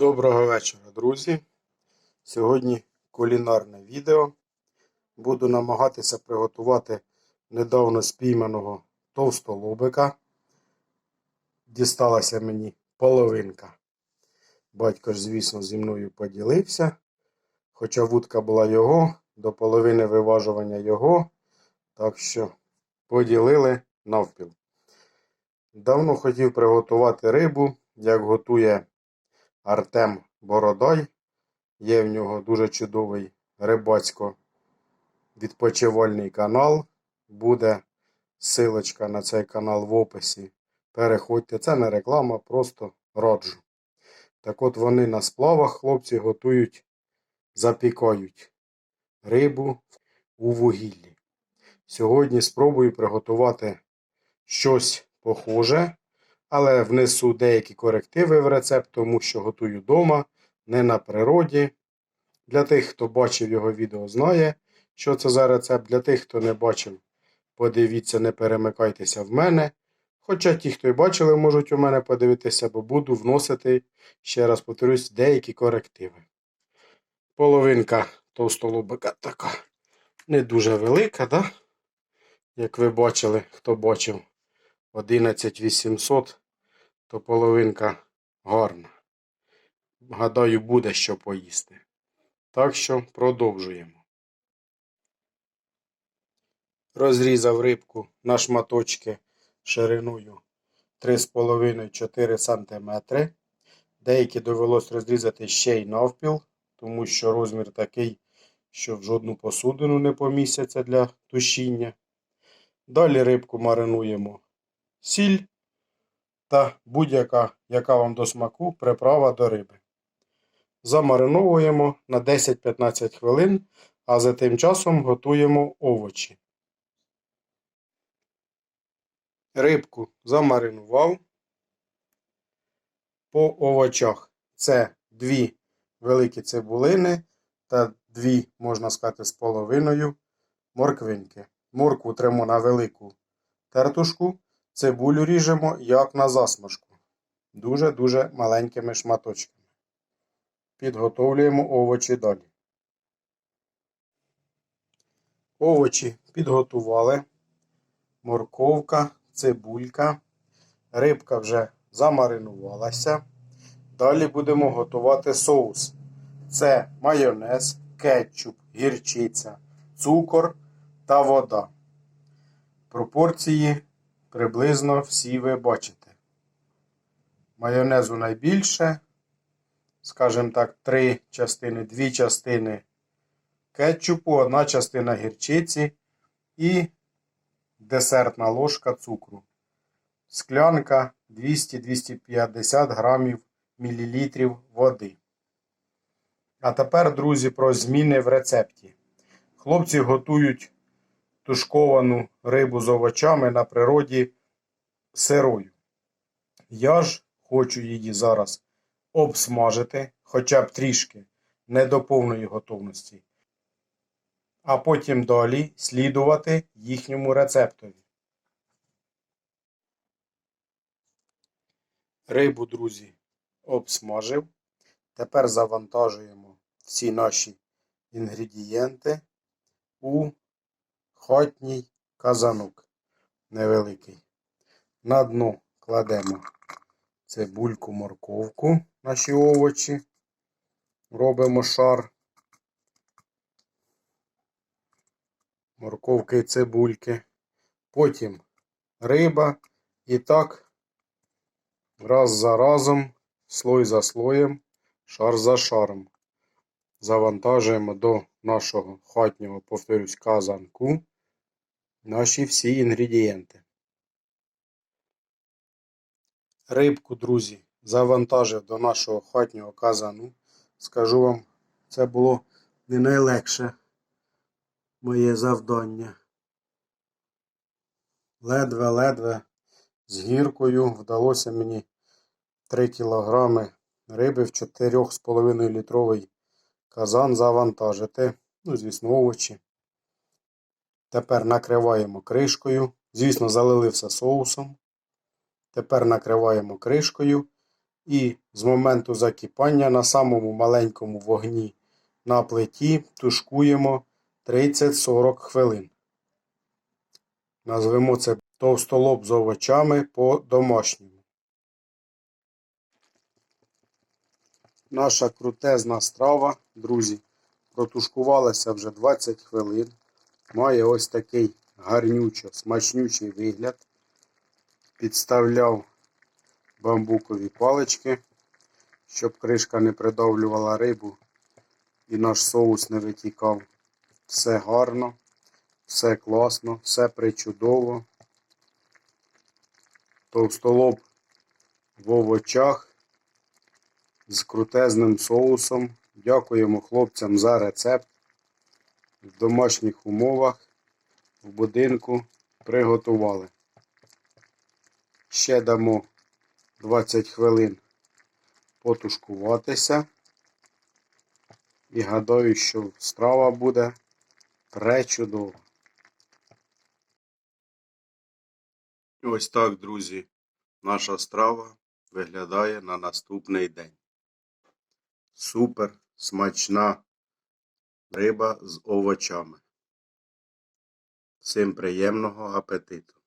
Доброго вечора, друзі. Сьогодні кулінарне відео. Буду намагатися приготувати недавно спійманого товстолобика. Дісталася мені половинка. Батько ж, звісно, зі мною поділився. Хоча вудка була його, до половини виважування його. Так що поділили навпіл. Давно хотів приготувати рибу, як готує Артем Бородай. Є в нього дуже чудовий рибацько-відпочивальний канал. Буде силочка на цей канал в описі. Переходьте. Це не реклама, просто раджу. Так от вони на сплавах, хлопці, готують, запікають рибу у вугіллі. Сьогодні спробую приготувати щось похоже, але внесу деякі корективи в рецепт, тому що готую вдома, не на природі. Для тих, хто бачив його відео, знає, що це за рецепт. Для тих, хто не бачив, подивіться, не перемикайтеся в мене. Хоча ті, хто і бачили, можуть у мене подивитися, бо буду вносити, ще раз повторюсь, деякі корективи. Половинка товстолобика така не дуже велика, да? як ви бачили, хто бачив 11800, то половинка гарна. Гадаю, буде що поїсти. Так що продовжуємо. Розрізав рибку на шматочки шириною 3,5-4 см. Деякі довелось розрізати ще й навпіл, тому що розмір такий, що в жодну посудину не помістяться для тушіння. Далі рибку маринуємо сіль та будь-яка, яка вам до смаку, приправа до риби. Замариновуємо на 10-15 хвилин, а за тим часом готуємо овочі. Рибку замаринував. По овочах це дві великі цибулини та дві, можна сказати, з половиною морквинки. Моркву тремо на велику тертушку, цибулю ріжемо як на засмажку. Дуже-дуже маленькими шматочками. Підготовлюємо овочі далі. Овочі підготували. Морковка, цибулька. Рибка вже замаринувалася. Далі будемо готувати соус. Це майонез, кетчуп, гірчиця, цукор та вода. Пропорції приблизно всі ви бачите. Майонезу найбільше, скажімо так, три частини, дві частини кетчупу, одна частина гірчиці і десертна ложка цукру. Склянка 200-250 грамів мілілітрів води. А тепер, друзі, про зміни в рецепті. Хлопці готують тушковану рибу з овочами на природі сирою. Я ж хочу її зараз обсмажити, хоча б трішки, не до повної готовності, а потім далі слідувати їхньому рецептові. Рибу, друзі, обсмажив. Тепер завантажуємо всі наші інгредієнти у хатній казанок невеликий. На дно кладемо цибульку, морковку, наші овочі. Робимо шар морковки і цибульки. Потім риба. І так, раз за разом, слой за слоєм, шар за шаром. Завантажуємо до нашого хатнього, повторюсь, казанку наші всі інгредієнти. Рибку, друзі, завантажив до нашого хатнього казану. Скажу вам, це було не найлегше моє завдання. Ледве-ледве з гіркою вдалося мені 3 кілограми риби в 4,5 літровий казан завантажити. Ну, звісно, овочі. Тепер накриваємо кришкою. Звісно, залили все соусом. Тепер накриваємо кришкою І з моменту закипання на самому маленькому вогні на плиті тушкуємо 30-40 хвилин. Назвемо це товстолоб з овочами по-домашньому. Наша крутезна страва, друзі, протушкувалася вже 20 хвилин. Має ось такий гарнючо, смачнючий вигляд. Підставляв бамбукові палички, щоб кришка не придавлювала рибу і наш соус не витікав. Все гарно, все класно, все причудово. Товстолоб в овочах з крутезним соусом. Дякуємо хлопцям за рецепт. В домашніх умовах в будинку приготували. Ще дамо 20 хвилин потушкуватися. І гадаю, що страва буде пречудова. Ось так, друзі, наша страва виглядає на наступний день. Супер смачна риба з овочами. Всім приємного апетиту!